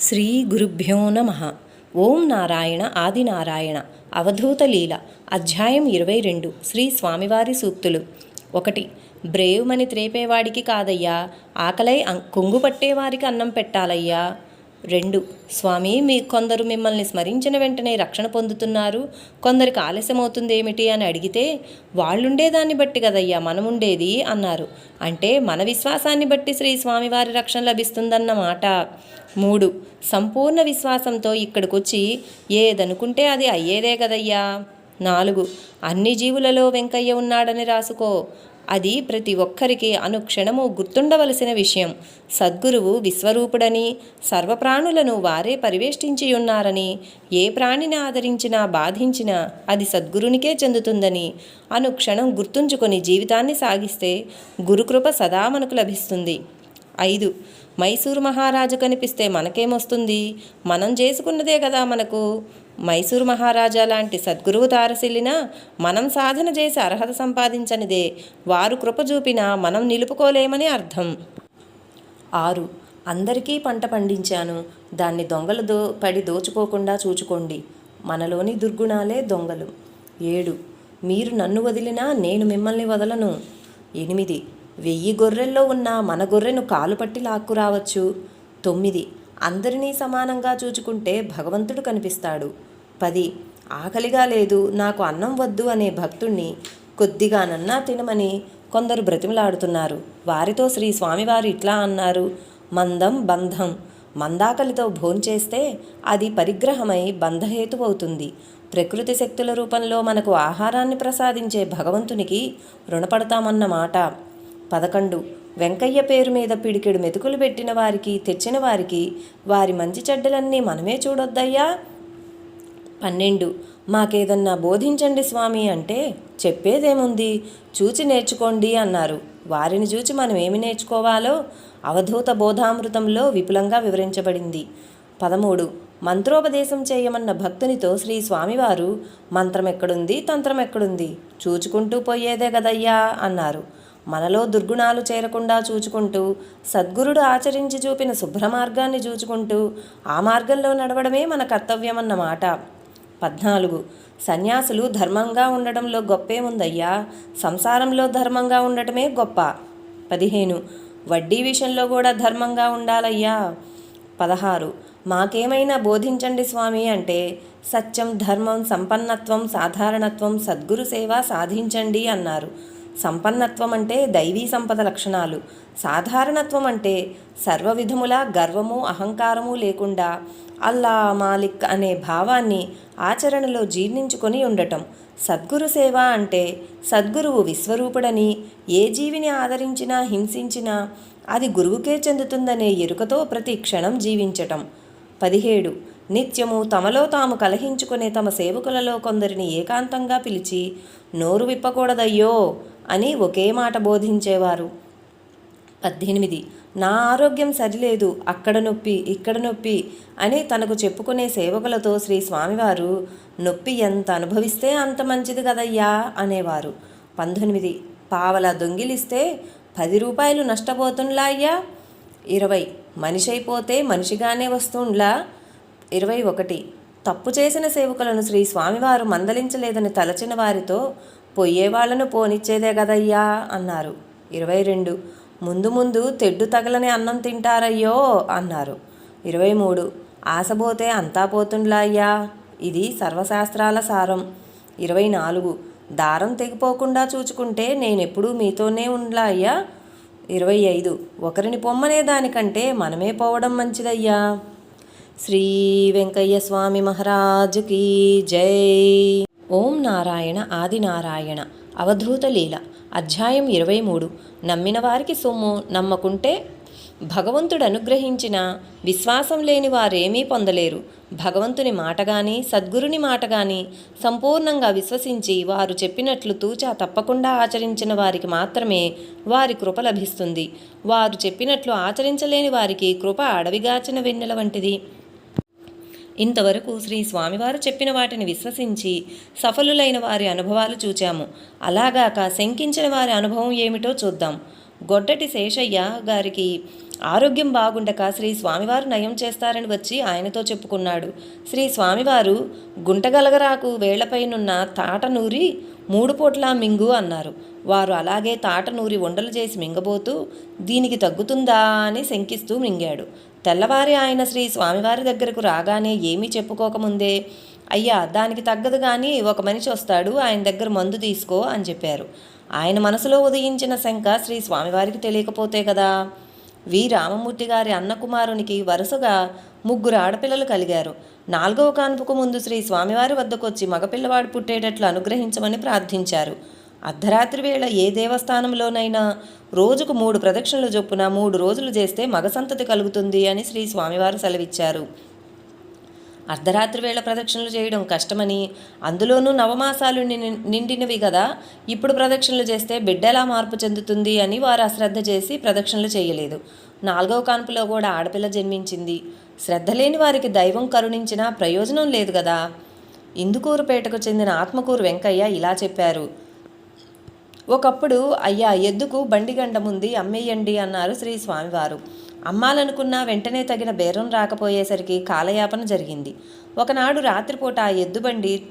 శ్రీ గురుభ్యో నమ. ఓం నారాయణ ఆదినారాయణ. అవధూత లీల. అధ్యాయం ఇరవై రెండు. శ్రీ స్వామివారి సూక్తులు. ఒకటి. బ్రేవుమని త్రేపేవాడికి కాదయ్యా. ఆకలై కొంగు పట్టేవారికి అన్నం పెట్టాలయ్యా. రెండు. స్వామి మీ కొందరు మిమ్మల్ని స్మరించిన వెంటనే రక్షణ పొందుతున్నారు. కొందరికి ఆలస్యమవుతుంది ఏమిటి అని అడిగితే వాళ్ళుండేదాన్ని బట్టి కదయ్యా మనముండేది అన్నారు. అంటే మన విశ్వాసాన్ని బట్టి శ్రీ స్వామివారి రక్షణ లభిస్తుందన్నమాట మూడు. సంపూర్ణ విశ్వాసంతో ఇక్కడికొచ్చి ఏదనుకుంటే అది అయ్యేదే కదయ్యా. నాలుగు. అన్ని జీవులలో వెంకయ్య ఉన్నాడని రాసుకో. అది ప్రతి ఒక్కరికి అనుక్షణము గుర్తుండవలసిన విషయం. సద్గురువు విశ్వరూపుడని సర్వప్రాణులను వారే పరివేష్టించి ఉన్నారని ఏ ప్రాణిని ఆదరించినా బాధించినా అది సద్గురునికే చెందుతుందని అనుక్షణం గుర్తుంచుకొని జీవితాన్ని సాగిస్తే గురుకృప సదా మనకు లభిస్తుంది. ఐదు. మైసూరు మహారాజు కనిపిస్తే మనకేమొస్తుంది? మనం చేసుకున్నదే కదా మనకు. మైసూరు మహారాజా లాంటి సద్గురువు తారసిల్లినా మనం సాధన చేసి అర్హత సంపాదించనిదే. వారు కృప చూపినా మనం నిలుపుకోలేమని అర్థం. ఆరు. అందరికీ పంట పండించాను. దాన్ని దొంగలు దో పడి దోచుకోకుండా చూచుకోండి. మనలోని దుర్గుణాలే దొంగలు. ఏడు. మీరు నన్ను వదిలినా నేను మిమ్మల్ని వదలను. ఎనిమిది. వెయ్యి గొర్రెల్లో ఉన్న మన గొర్రెను కాలు పట్టి లాక్కురావచ్చు. తొమ్మిది. అందరినీ సమానంగా చూచుకుంటే భగవంతుడు కనిపిస్తాడు. పది. ఆకలిగా లేదు నాకు అన్నం వద్దు అనే భక్తుణ్ణి కొద్దిగానన్నా తినమని కొందరు బ్రతిమలాడుతున్నారు. వారితో శ్రీ స్వామివారు ఇట్లా అన్నారు మందం బంధం. మందాకలితో భోంచేస్తే అది పరిగ్రహమై బంధహేతువవుతుంది. ప్రకృతి శక్తుల రూపంలో మనకు ఆహారాన్ని ప్రసాదించే భగవంతునికి రుణపడతామన్నమాట పదకొండు. వెంకయ్య పేరు మీద పిడికెడు మెతుకులు పెట్టిన వారికి తెచ్చిన వారికి వారి మంచి చెడ్డలన్నీ మనమే చూడొద్దయ్యా. పన్నెండు. మాకేదన్నా బోధించండి స్వామి అంటే చెప్పేదేముంది? చూచి నేర్చుకోండి అన్నారు. వారిని చూచి మనం ఏమి నేర్చుకోవాలో? అవధూత బోధామృతంలో విపులంగా వివరించబడింది. పదమూడు. మంత్రోపదేశం చేయమన్న భక్తునితో శ్రీ స్వామివారు మంత్రం ఎక్కడుంది తంత్రం ఎక్కడుంది చూచుకుంటూ పోయేదే కదయ్యా అన్నారు. మనలో దుర్గుణాలు చేరకుండా చూచుకుంటూ సద్గురుడు ఆచరించి చూపిన శుభ్ర మార్గాన్ని చూచుకుంటూ ఆ మార్గంలో నడవడమే మన కర్తవ్యమన్నమాట. పద్నాలుగు. సన్యాసులు ధర్మంగా ఉండడంలో గొప్పే ఉందయ్యా సంసారంలో ధర్మంగా ఉండటమే గొప్ప. పదిహేను. వడ్డీ విషయంలో కూడా ధర్మంగా ఉండాలయ్యా. పదహారు. మాకేమైనా బోధించండి స్వామి అంటే సత్యం ధర్మం సంపన్నత్వం సాధారణత్వం సద్గురు సేవ సాధించండి అన్నారు. సంపన్నత్వం అంటే దైవీ సంపద లక్షణాలు. సాధారణత్వం అంటే సర్వవిధముల గర్వము అహంకారము లేకుండా అల్లా మాలిక్ అనే భావాన్ని ఆచరణలో జీర్ణించుకొని ఉండటం. సద్గురు సేవ అంటే సద్గురువు విశ్వరూపుడని ఏ జీవిని ఆదరించినా హింసించినా అది గురువుకే చెందుతుందనే ఎరుకతో ప్రతి క్షణం జీవించటం. పదిహేడు. నిత్యము తమలో తాము కలహించుకునే తమ సేవకులలో కొందరిని ఏకాంతంగా పిలిచి నోరు విప్పకూడదయ్యో అని ఒకే మాట బోధించేవారు. పద్దెనిమిది. నా ఆరోగ్యం సరిలేదు అక్కడ నొప్పి ఇక్కడ నొప్పి అని తనకు చెప్పుకునే సేవకులతో శ్రీ స్వామివారు నొప్పి ఎంత అనుభవిస్తే అంత మంచిది కదయ్యా అనేవారు. పంతొమ్మిది. పావల దొంగిలిస్తే పది రూపాయలు నష్టపోతుండ్లా అయ్యా? ఇరవై. మనిషి అయిపోతే మనిషిగానే వస్తుండ్లా? ఇరవై ఒకటి. తప్పు చేసిన సేవకులను శ్రీ స్వామివారు మందలించలేదని తలచిన వారితో పొయ్యేవాళ్ళను పోనిచ్చేదే కదయ్యా అన్నారు. ఇరవై రెండు. ముందు ముందు తెడ్డు తగలని అన్నం తింటారయ్యో అన్నారు. ఇరవై మూడు. ఆశపోతే అంతా పోతుండ్లా అయ్యా? ఇది సర్వశాస్త్రాల సారం. ఇరవై నాలుగు. దారం తెగిపోకుండా చూచుకుంటే నేనెప్పుడూ మీతోనే ఉండ్లా అయ్యా? ఇరవై ఐదు. ఒకరిని పొమ్మనే దానికంటే మనమే పోవడం మంచిదయ్యా? శ్రీ వెంకయ్య స్వామి మహారాజుకి జై. ఓం నారాయణ ఆదినారాయణ అవధూత లీల అధ్యాయం ఇరవై మూడు. నమ్మిన వారికి సొమ్ము నమ్మకుంటే భగవంతుడు అనుగ్రహించిన విశ్వాసం లేని వారేమీ పొందలేరు. భగవంతుని మాట కానీ సద్గురుని మాట కానీ సంపూర్ణంగా విశ్వసించి వారు చెప్పినట్లు తూచా తప్పకుండా ఆచరించిన వారికి మాత్రమే వారి కృప లభిస్తుంది. వారు చెప్పినట్లు ఆచరించలేని వారికి కృప అడవిగాచిన వెన్నెల వంటిది. ఇంతవరకు శ్రీ స్వామివారు చెప్పిన వాటిని విశ్వసించి సఫలులైన వారి అనుభవాలు చూచాము. అలాగాక శంకించిన వారి అనుభవం ఏమిటో చూద్దాం. గొడ్డటి శేషయ్య గారికి ఆరోగ్యం బాగుండక శ్రీ స్వామివారు నయం చేస్తారని వచ్చి ఆయనతో చెప్పుకున్నాడు. శ్రీ స్వామివారు గుంటగలగరాకు వేళ్ళపైనున్న తాట నూరి మూడు పూట్ల మింగు అన్నారు. వారు అలాగే తాట నూరి ఉండలు చేసి మింగబోతూ దీనికి తగ్గుతుందా అని శంకిస్తూ మింగాడు. తెల్లవారి ఆయన శ్రీ స్వామివారి దగ్గరకు రాగానే ఏమీ చెప్పుకోకముందే అయ్యా దానికి తగ్గదు కానీ ఒక మనిషి వస్తాడు ఆయన దగ్గర మందు తీసుకో అని చెప్పారు. ఆయన మనసులో ఉదయించిన శంక శ్రీ స్వామివారికి తెలియకపోతే కదా? వి. రామమూర్తి గారి అన్నకుమారునికి వరుసగా ముగ్గురు ఆడపిల్లలు కలిగారు. నాలుగవ కాన్పుకు ముందు శ్రీ స్వామివారి వద్దకొచ్చి మగపిల్లవాడు పుట్టేటట్లు అనుగ్రహించమని ప్రార్థించారు. అర్ధరాత్రి వేళ ఏ దేవస్థానంలోనైనా రోజుకు మూడు ప్రదక్షిణలు చొప్పున మూడు రోజులు చేస్తే మగ సంతతి కలుగుతుంది అని శ్రీ స్వామివారు సెలవిచ్చారు. అర్ధరాత్రి వేళ ప్రదక్షిణలు చేయడం కష్టమని అందులోనూ నవమాసాలు నిండినవి కదా ఇప్పుడు ప్రదక్షిణలు చేస్తే బిడ్డ ఎలా మార్పు చెందుతుంది అని వారు అశ్రద్ధ చేసి ప్రదక్షిణలు చేయలేదు. నాలుగవ కాన్పులో కూడా ఆడపిల్ల జన్మించింది. శ్రద్ధ లేని వారికి దైవం కరుణించినా ప్రయోజనం లేదు కదా. ఇందుకూరుపేటకు చెందిన ఆత్మకూరు వెంకయ్య ఇలా చెప్పారు. ఒకప్పుడు అయ్యా ఎద్దుకు బండిగండం ఉంది? అమ్మేయండి అన్నారు శ్రీ స్వామివారు. అమ్మాలనుకున్నా వెంటనే తగిన బేరం రాకపోయేసరికి కాలయాపన జరిగింది. ఒకనాడు రాత్రిపూట ఆ ఎద్దు బండి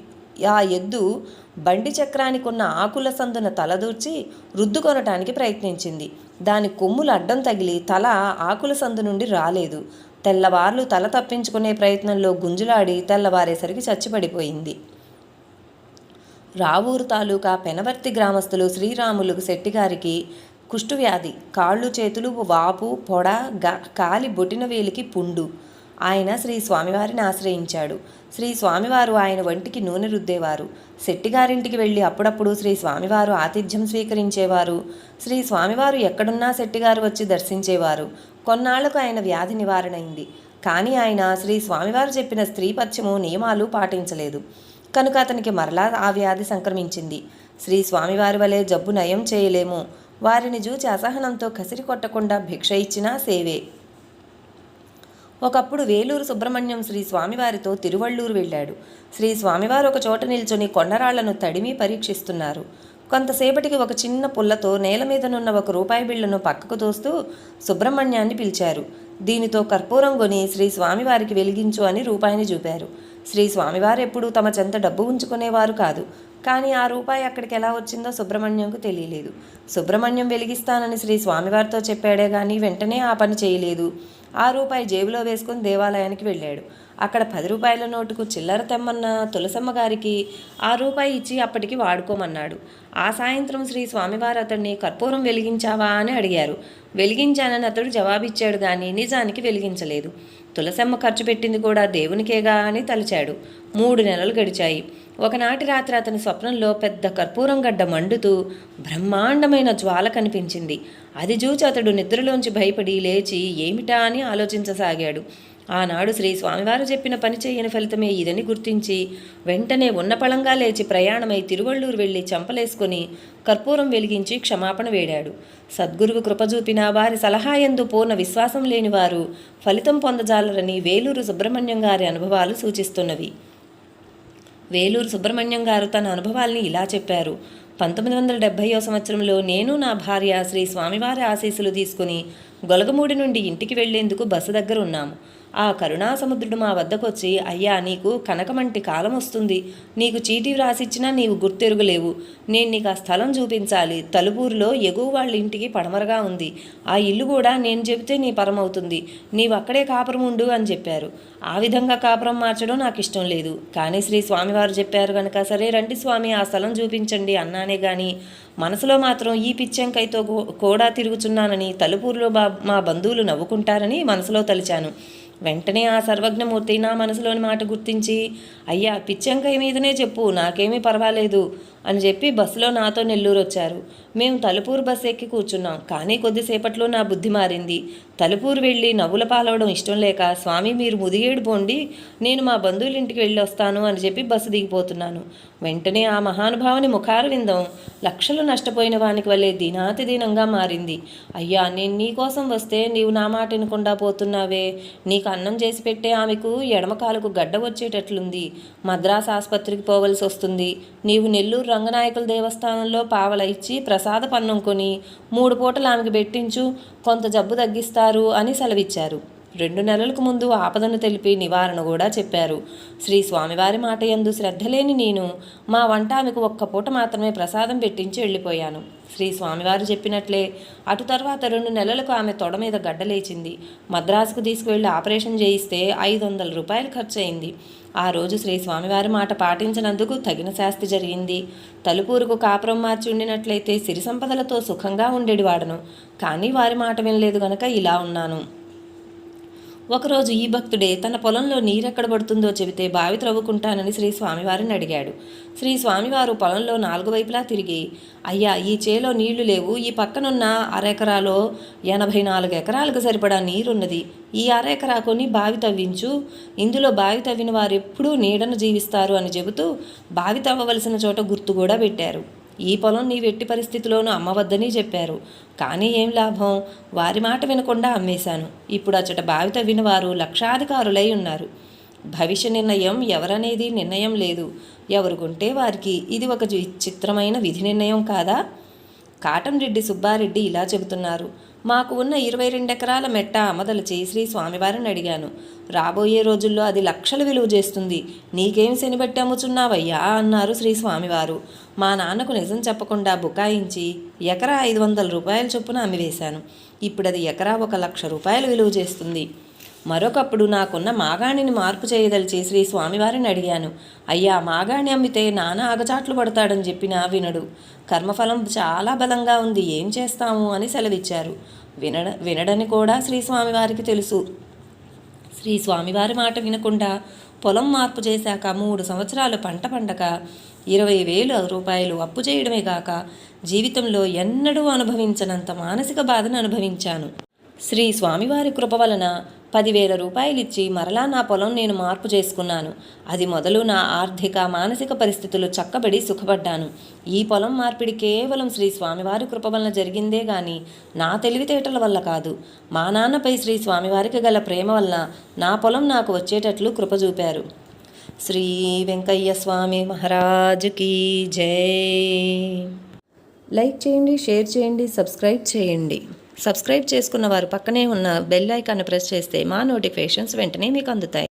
ఆ ఎద్దు బండి చక్రానికి ఉన్న ఆకుల సందున తలదూర్చి రుద్దుకొనటానికి ప్రయత్నించింది. దాని కొమ్ములు అడ్డం తగిలి తల ఆకుల సందు నుండి రాలేదు. తెల్లవార్లు తల తప్పించుకునే ప్రయత్నంలో గుంజులాడి తెల్లవారేసరికి చచ్చిపడిపోయింది. రావూరు తాలూకా పెనవర్తి గ్రామస్తులు శ్రీరాములు శెట్టిగారికి కుష్ఠువ్యాధి కాళ్ళు చేతులు వాపు పొడ గ కాలి బొటిన వేలికి పుండు. ఆయన శ్రీ స్వామివారిని ఆశ్రయించాడు. శ్రీ స్వామివారు ఆయన వంటికి నూనె రుద్దేవారు. శెట్టిగారింటికి వెళ్ళి అప్పుడప్పుడు శ్రీ స్వామివారు ఆతిథ్యం స్వీకరించేవారు. శ్రీ స్వామివారు ఎక్కడున్నా శెట్టిగారు వచ్చి దర్శించేవారు. కొన్నాళ్ళకు ఆయన వ్యాధి నివారణైంది. కానీ ఆయన శ్రీ స్వామివారు చెప్పిన స్త్రీ పథ్యము నియమాలు పాటించలేదు. కనుక అతనికి మరలా ఆ వ్యాధి సంక్రమించింది. శ్రీ స్వామివారి వలె జబ్బు నయం చేయలేము. వారిని చూచి అసహనంతో కసిరి కొట్టకుండా భిక్ష ఇచ్చినా సేవే. ఒకప్పుడు వేలూరు సుబ్రహ్మణ్యం శ్రీ స్వామివారితో తిరువళ్ళూరు వెళ్ళాడు. శ్రీ స్వామివారు ఒక చోట నిల్చొని కొండరాళ్ళను తడిమి పరీక్షిస్తున్నారు. కొంతసేపటికి ఒక చిన్న పుల్లతో నేల మీదనున్న ఒక రూపాయి బిళ్ళను పక్కకు తోస్తూ సుబ్రహ్మణ్యాన్ని పిలిచారు. దీనితో కర్పూరం కొని శ్రీ స్వామివారికి వెలిగించు అని రూపాయిని చూపారు. శ్రీ స్వామివారు ఎప్పుడూ తమ చెంత డబ్బు ఉంచుకునేవారు కాదు. కానీ ఆ రూపాయి అక్కడికి ఎలా వచ్చిందో సుబ్రహ్మణ్యంకు తెలియలేదు. సుబ్రహ్మణ్యం వెలిగిస్తానని శ్రీ స్వామివారితో చెప్పాడే కానీ వెంటనే ఆ పని చేయలేదు. ఆ రూపాయి జేబులో వేసుకుని దేవాలయానికి వెళ్ళాడు. అక్కడ పది రూపాయల నోటుకు చిల్లర తెమ్మన్న తులసమ్మ గారికి ఆ రూపాయి ఇచ్చి అప్పటికి వాడుకోమన్నాడు. ఆ సాయంత్రం శ్రీ స్వామివారు అతన్ని కర్పూరం వెలిగించావా అని అడిగారు. వెలిగించానని అతడు జవాబిచ్చాడు కానీ నిజానికి వెలిగించలేదు. తులసమ్మ ఖర్చు పెట్టింది కూడా దేవునికేగా అని తలిచాడు. మూడు నెలలు గడిచాయి. ఒకనాటి రాత్రి అతని స్వప్నంలో పెద్ద కర్పూరం గడ్డ మండుతూ బ్రహ్మాండమైన జ్వాల కనిపించింది. అది చూచి అతడు నిద్రలోంచి భయపడి లేచి ఏమిటా అని ఆలోచించసాగాడు. ఆనాడు శ్రీ స్వామివారు చెప్పిన పని చేయని ఫలితమే ఇదని గుర్తించి వెంటనే ఉన్నపళంగా లేచి ప్రయాణమై తిరువళ్ళూరు వెళ్ళి చంపలేసుకుని కర్పూరం వెలిగించి క్షమాపణ వేడాడు. సద్గురువు కృపజూపిన వారి సలహా ఎందు పూర్ణ విశ్వాసం లేని వారు ఫలితం పొందజాలరని వేలూరు సుబ్రహ్మణ్యం గారి అనుభవాలు సూచిస్తున్నవి. వేలూరు సుబ్రహ్మణ్యం గారు తన అనుభవాల్ని ఇలా చెప్పారు. పంతొమ్మిది వందల డెబ్భైయో సంవత్సరంలో నేను నా భార్య శ్రీ స్వామివారి ఆశీస్సులు తీసుకుని గొలగమూడి నుండి ఇంటికి వెళ్ళేందుకు బస్సు దగ్గర ఉన్నాము. ఆ కరుణాసముద్రుడు మా వద్దకొచ్చి అయ్యా నీకు కనకమంటి కాలం వస్తుంది. నీకు చీటీ వ్రాసిచ్చినా నీవు గుర్తెరుగులేవు. నేను నీకు ఆ స్థలం చూపించాలి. తలుపూరులో ఎగువ వాళ్ళ ఇంటికి పడమరగా ఉంది. ఆ ఇల్లు కూడా నేను చెబితే నీ పరమవుతుంది. నీవు అక్కడే కాపురం ఉండు అని చెప్పారు. ఆ విధంగా కాపురం మార్చడం నాకు ఇష్టం లేదు. కానీ శ్రీ స్వామివారు చెప్పారు కనుక సరే రండి స్వామి ఆ స్థలం చూపించండి అన్నానే కానీ మనసులో మాత్రం ఈ పిచ్చెంకైతో కూడా తిరుగుచున్నానని తలుపూరులో బా మా బంధువులు నవ్వుకుంటారని మనసులో తలిచాను. వెంటనే ఆ సర్వజ్ఞమూర్తి నా మనసులోని మాట గుర్తించి అయ్యా పిచ్చంకాయ మీదనే చెప్పు నాకేమీ పర్వాలేదు. అని చెప్పి బస్సులో నాతో నెల్లూరు వచ్చారు. మేము తలుపూరు బస్సు ఎక్కి కూర్చున్నాం. కానీ కొద్దిసేపట్లో నా బుద్ధి మారింది. తలుపూరు వెళ్ళి నవ్వుల పాలవడం ఇష్టం లేక స్వామి మీరు ముదిగేడు పోండి. నేను మా బంధువుల ఇంటికి వెళ్ళి వస్తాను అని చెప్పి బస్సు దిగిపోతున్నాను. వెంటనే ఆ మహానుభావుని ముఖార విందం. లక్షలు నష్టపోయిన వానికి వల్లే దీనాతి దీనంగా మారింది. అయ్యా నేను నీకోసం వస్తే నీవు నా మాట వినకుండా పోతున్నావే. నీకు అన్నం చేసి పెట్టే ఆమెకు ఎడమకాలకు గడ్డ వచ్చేటట్లుంది. మద్రాసు ఆసుపత్రికి పోవలసి వస్తుంది. నీవు నెల్లూరు రంగనాయకుల దేవస్థానంలో పావల ఇచ్చి ప్రసాద పన్నం కొని మూడు పూటలు ఆమెకు పెట్టించు కొంత జబ్బు తగ్గిస్తారు అని సెలవిచ్చారు. రెండు నెలలకు ముందు ఆపదను తెలిపి నివారణ కూడా చెప్పారు. శ్రీ స్వామివారి మాట యందు శ్రద్ధ లేని నేను మా వంట ఆమెకు ఒక్క పూట మాత్రమే ప్రసాదం పెట్టించి వెళ్ళిపోయాను. శ్రీ స్వామివారు చెప్పినట్లే అటు తర్వాత రెండు నెలలకు ఆమె తొడ మీద గడ్డలేచింది మద్రాసుకు తీసుకువెళ్ళి ఆపరేషన్ చేయిస్తే ఐదు వందల రూపాయలు ఖర్చు అయింది ఆ రోజు శ్రీ స్వామివారి మాట పాటించినందుకు తగిన శాస్తి జరిగింది. తలుపూరుకు కాపురం మార్చి ఉండినట్లయితే సిరి సంపదలతో సుఖంగా ఉండేటివాడను కానీ వారి మాట వినలేదు గనక ఇలా ఉన్నాను. ఒకరోజు ఈ భక్తుడే తన పొలంలో నీరెక్కడ పడుతుందో చెబితే బావి త్రవ్వుకుంటానని శ్రీ స్వామివారిని అడిగాడు. శ్రీ స్వామివారు పొలంలో నాలుగు వైపులా తిరిగి అయ్యా ఈ చేలో నీళ్ళు లేవు. ఈ పక్కనున్న అరెకరాలో ఎనభై నాలుగు ఎకరాలకు సరిపడా నీరున్నది. ఈ అరెకరా కొని బావి తవ్వించు. ఇందులో బావి తవ్విన వారు ఎప్పుడూ నీడను జీవిస్తారు అని చెబుతూ బావి తవ్వవలసిన చోట గుర్తు కూడా పెట్టారు. ఈ పొలం నీ వెట్టి పరిస్థితిలోనూ అమ్మవద్దని చెప్పారు. కానీ ఏం లాభం? వారి మాట వినకుండా అమ్మేశాను. ఇప్పుడు అచ్చట బావి తవ్విన వారు లక్షాధికారులై ఉన్నారు. భవిష్య నిర్ణయం ఎవరనేది నిర్ణయం లేదు. ఎవరుకుంటే వారికి ఇది ఒక విచిత్రమైన విధి నిర్ణయం కాదా? కాటం రెడ్డి సుబ్బారెడ్డి ఇలా చెబుతున్నారు. మాకు ఉన్న ఇరవై రెండు ఎకరాల మెట్ట అమదలచి శ్రీ స్వామివారిని అడిగాను. రాబోయే రోజుల్లో అది లక్షలు విలువ చేస్తుంది. నీకేం శనిబెట్టి అమ్ముచున్నావయ్యా? అన్నారు శ్రీ స్వామివారు. మా నాన్నకు నిజం చెప్పకుండా బుకాయించి ఎకరా ఐదు వందల రూపాయల చొప్పున అమ్మివేశాను. ఇప్పుడు అది ఎకరా ఒక లక్ష రూపాయలు విలువ చేస్తుంది. మరొకప్పుడు నాకున్న మాగాణిని మార్పు చేయదలిచి శ్రీ స్వామివారిని అడిగాను. అయ్యా మాగాణి అమ్మితే నానా అగచాట్లు పడతాడని చెప్పినా వినడు. కర్మఫలం చాలా బలంగా ఉంది ఏం చేస్తాము అని సెలవిచ్చారు. వినడ వినడని కూడా శ్రీ స్వామివారికి తెలుసు. శ్రీ స్వామివారి మాట వినకుండా పొలం మార్పు చేశాక మూడు సంవత్సరాలు పంట పండక ఇరవై వేలు రూపాయలు అప్పు చేయడమే కాక జీవితంలో ఎన్నడూ అనుభవించనంత మానసిక బాధను అనుభవించాను. శ్రీ స్వామివారి కృప వలన పదివేల రూపాయలిచ్చి మరలా నా పొలం నేను మార్పు చేసుకున్నాను. అది మొదలు నా ఆర్థిక మానసిక పరిస్థితులు చక్కబడి సుఖపడ్డాను. ఈ పొలం మార్పిడి కేవలం శ్రీ స్వామివారి కృప వలన జరిగిందే గాని నా తెలివితేటల వల్ల కాదు. మా నాన్నపై శ్రీ స్వామివారికి గల ప్రేమ వలన నా పొలం నాకు వచ్చేటట్లు కృప చూపారు. శ్రీ వెంకయ్య స్వామి మహారాజుకి జై. లైక్ చేయండి షేర్ చేయండి సబ్స్క్రైబ్ చేయండి. సబ్స్క్రైబ్ చేసుకున్న వారు పక్కనే ఉన్న బెల్ ఐకాన్ని ప్రెస్ చేస్తే మా నోటిఫికేషన్స్ వెంటనే మీకు అందుతాయి.